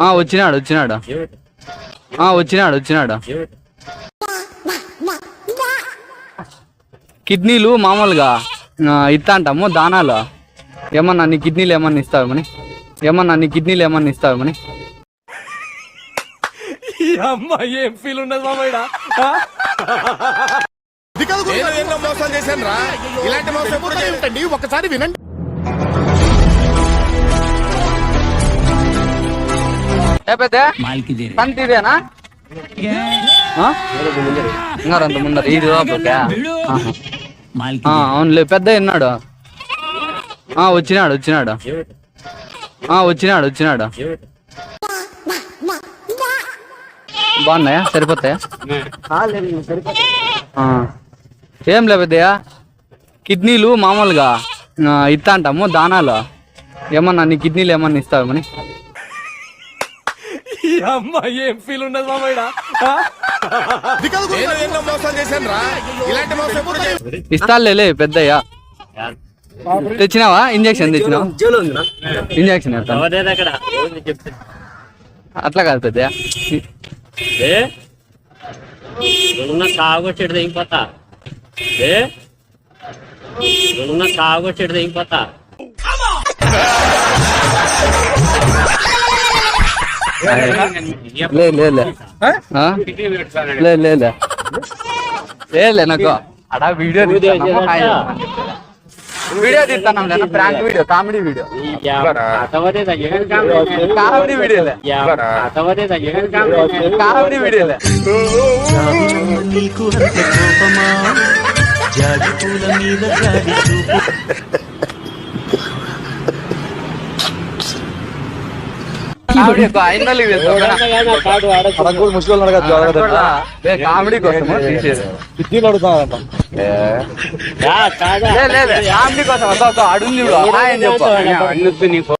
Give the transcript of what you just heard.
ఆ, వచ్చినాడు వచ్చినాడు? ఆ, వచ్చినాడు వచ్చినాడు? కిడ్నీలు మామూలుగా ఇస్తా అంటాము దానాలు? ఏమన్నా నీ కిడ్నీలు ఏమన్నా ఇస్తావేమని ఏమన్నా నీ కిడ్నీలు ఏమన్నా ఇస్తావేమని మోసాలు చేశాను రా ఇలాంటి మోసం ఒకసారి వినండి. ముందర. ఇది అవునులే పెద్ద ఎన్నాడు ఆ, వచ్చినాడు వచ్చినాడు. ఆ, వచ్చినాడు వచ్చినాడు. బాగున్నాయా? సరిపోతాయా? ఆ. ఏం లే పెద్దయ్య? కిడ్నీలు మామూలుగా ఇస్తా అంటాము దానాలు. ఏమన్నా నీ కిడ్నీలు ఏమన్నా ఇస్తావేమని నేను ఎన్నో మోసాలు చేశాను రా ఇలాంటి మోసం ఎప్పుడు చేయకండి ఇస్తాలే పెద్దయ్య. తెచ్చినావా? ఇంజక్షన్ తెచ్చినావా? ఇంజక్షన్ అక్కడ చెప్తే అట్లా కాదు పెద్దయ్య. ఏ? నువ్వున్న సాగొచ్చేది దిగిపోతా ఏ నువ్వున్న సాగొచ్చేది దిగిపోతా లే లే లే? లే లే లే. లే లే నాకు. అడా వీడియో తీస్తాను వీడియో తీస్తాను prank video comedy video. Comedy వీడియోలే. Comedy వీడియోలే. జాజి పూల మీద జాలి చూపు. తెస్తా కామెడీ కోసం తీసేది. కాదా లే, లే, లే, కామెడీ కోసం అడుగు అని చెప్పు.